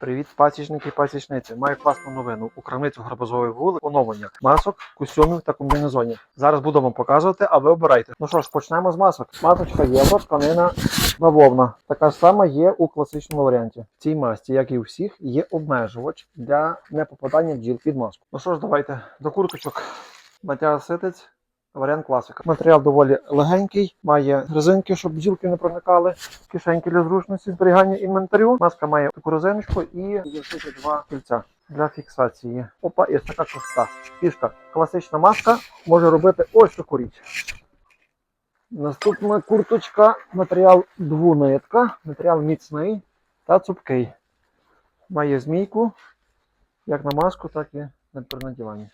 Привіт, пасічники і пасічниці. Маю класну новину. У крамницю гарбузової вули оновлення масок, костюмів та комбінезонів. Зараз буду вам показувати, а ви обирайте. Ну що ж, почнемо з масок. Масочка євро, тканина бавовна. Така ж сама є у класичному варіанті. В цій масці, як і у всіх, є обмежувач для непопадання бджіл під маску. Ну що ж, давайте до курточок. Матеріал ситець. Варіант класика. Матеріал доволі легенький, має резинки, щоб бджілки не проникали, кишеньки для зручності зберігання інвентарю. Маска має таку резиночку і є два кільця для фіксації. Опа, ось така коста. Фішка. Класична маска може робити ось таку річ. Наступна курточка, матеріал двунитка, матеріал міцний та цупкий. Має змійку, як на маску, так і на перенадіванні.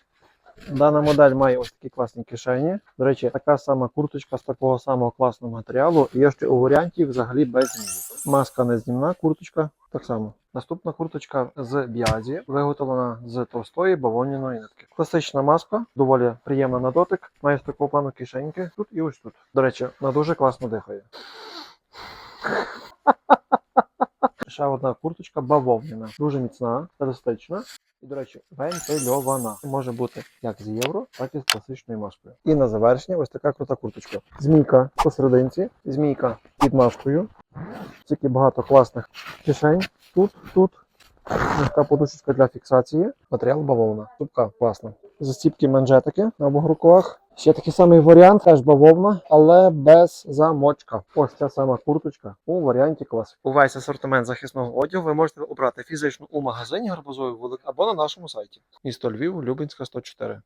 Дана модель має ось такі класні кишені. До речі, така сама курточка з такого самого класного матеріалу. І Є ще у варіанті взагалі без змії. Маска незнімна, курточка так само. Наступна курточка з б'язі, виготовлена з товстої бавовняної нитки. Класична маска, доволі приємна на дотик. Має з такого плану кишеньки тут і ось тут. До речі, вона дуже класно дихає. Ще одна курточка бавовняна, дуже міцна, еластична. І, до речі, вентильована. Може бути як з євро, так і з класичною маскою. І на завершення ось така крута курточка. Змійка посерединці, змійка під маскою. Тільки багато класних кишень. Тут, тут. Така подушечка для фіксації. Матеріал бавовна. Тупка класна. Застіпки манжетики на обох рукавах. Ще такий самий варіант, теж бавовна, але без замочка. Ось ця сама курточка у варіанті клас. Увесь асортимент захисного одягу ви можете обрати фізично у магазині гарбузовий вулик або на нашому сайті. Місто Львів, Любинська 104.